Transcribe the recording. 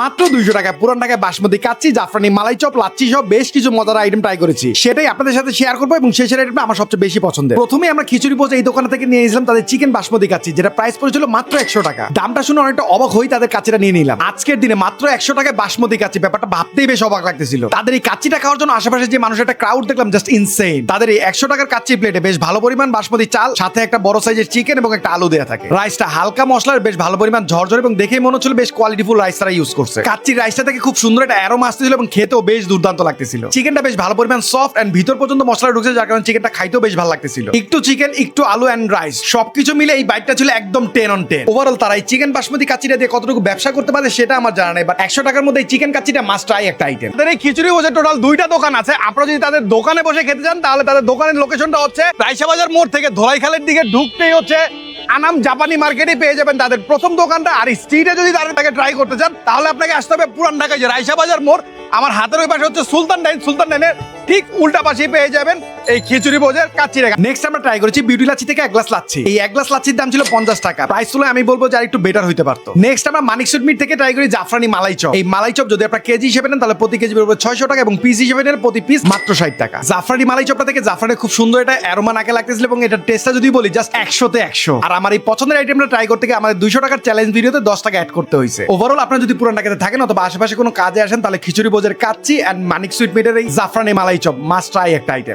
মাত্র দুইশো টাকা পুরান টাকায় বাসমতি কাচ্ছি জাফরানি মালাই চপ, লাচ্ছি সব বেশ কিছু মজার আইটেম ট্রাই করেছি। সেটাই আপনাদের সাথে শেয়ার করব এবং শেষের আইটেমটা আমার সবচেয়ে বেশি পছন্দের। প্রথমে আমরা খিচুড়ি পোজা এই দোকান থেকে নিয়ে নিয়েছিলাম তাদের চিকেন বাসমতি কাচ্ছি যেটা প্রাইস পড়েছিল মাত্র একশো টাকা। দামটা শুনে অনেকটা অবাক হই তাদের কাচ্চিটা নিয়ে নিলাম। আজকের দিনে মাত্র একশো টাকায় বাসমতি কাচ্ছি ব্যাপারটা ভাবতেই বেশ অবাক লাগতেছিল। তাদের এই কাচ্চিটা খাওয়ার জন্য আশেপাশে যে মানুষের একটা ক্রাউড দেখলাম জাস্ট ইনসেন তাদের এই একশো টাকার কাচ্চি প্লেটে বেশ ভালো পরিমাণ বাসমতি চাল, সাথে একটা বড় সাইজের চিকেন এবং একটা আলু দেওয়া থাকে। রাইসটা হালকা মশলার, বেশ ভালো পরিমাণ ঝরঝর এবং দেখেই মনে হচ্ছিল বেশ কোয়ালিটিফুল রাইস তারা ইউজ করছে। কাচ্চির রাইসটা থেকে খুব সুন্দর একটা অ্যারোমা আসতেছিল এবং খেতেও বেশ দুর্দান্ত লাগতেছিল। চিকেনটা বেশ ভালো পরিমাণ সফট এন্ড ভিতর পর্যন্ত মশলা ঢুকছে, যার কারণে চিকেনটা খাইতেও বেশ ভালো লাগতেছিল। একটু চিকেন একটু আলু এন্ড রাইস সবকিছু মিলে এই বাইটটা ছিল একদম টেন অন টেন ওভারঅল তারা এই চিকেন বাসমতি কাচ্চিটা দিয়ে কতটুকু ব্যবসা করতে পারে সেটা আমার জানা নেই বাট একশো টাকার মধ্যে এই চিকেন কাচ্চিটা মাস্ট ট্রাই একটা আইটেম তাদের এই খিচুড়ি বসে টোটাল দুইটা দোকান আছে। আপনারা যদি তাদের দোকানে বসে খেতে চান, তাহলে তাদের দোকানের লোকেশনটা হচ্ছে রাইসা বাজার মোড় থেকে ধোলাইখালের দিকে, ঢুকতেই হচ্ছে আনাম জাপানি মার্কেটে পেয়ে যাবেন তাদের প্রথম দোকানটা। আর স্ট্রিটে যদি তাকে ট্রাই করতে চান, তাহলে আপনাকে আসতে হবে পুরান ঢাকায় যে রাইসা বাজার মোড়। আমার হাতের ওই পাশে হচ্ছে সুলতান ডাইন, সুলতান ডাইনের ঠিক উল্টা পাশেই পেয়ে যাবেন এই খিচুড়ি বোঝের কাচ্চি রেখা। নেক্সট আমরা ট্রাই করেছি বিউটি লাচ্ছি থেকে এক গ্লাস লাচ্ছি। এই এক গ্লাস লাচ্ছির দাম ছিল পঞ্চাশ টাকা। প্রাইস তুলে আমি বলব যে একটু বেটার হইতে পারতো। নেক্সট আমরা মানিক সুইট মিট থেকে ট্রাই করি জাফরানি মালাই চপ। এই মালাই চপ যদি আপনার কেজি হিসেবে নেন, তাহলে প্রতি কেজি পড়বে ছয়শো টাকা এবং পিস হিসেবে নেন প্রতি পিস মাত্র ষাট টাকা। জাফরানি মালাই চপটা থেকে জাফরানি খুব সুন্দর এটা অ্যারোমা নাকে লাগতেছিল এবং এটার টেস্টটা যদি বলি জাস্ট একশোতে একশো। আর আমার এই পছন্দের আইটেমটা ট্রাই করতে গিয়ে আমাদের দুইশো টাকার চ্যালেঞ্জ ভিডিওতে দশ টাকা অ্যাড করতে হয়েছে। ওভারঅল আপনার যদি পুরান ঢাকাতে থাকেন অথবা আশেপাশে কোনো কাজে আসেন, তাহলে খিচুড়ি বোঝের কাচ্চি অ্যান্ড মানিক সুইট মিটের এই জাফরানি মালাই চপ মাস্ট ট্রাই একটা আইটেম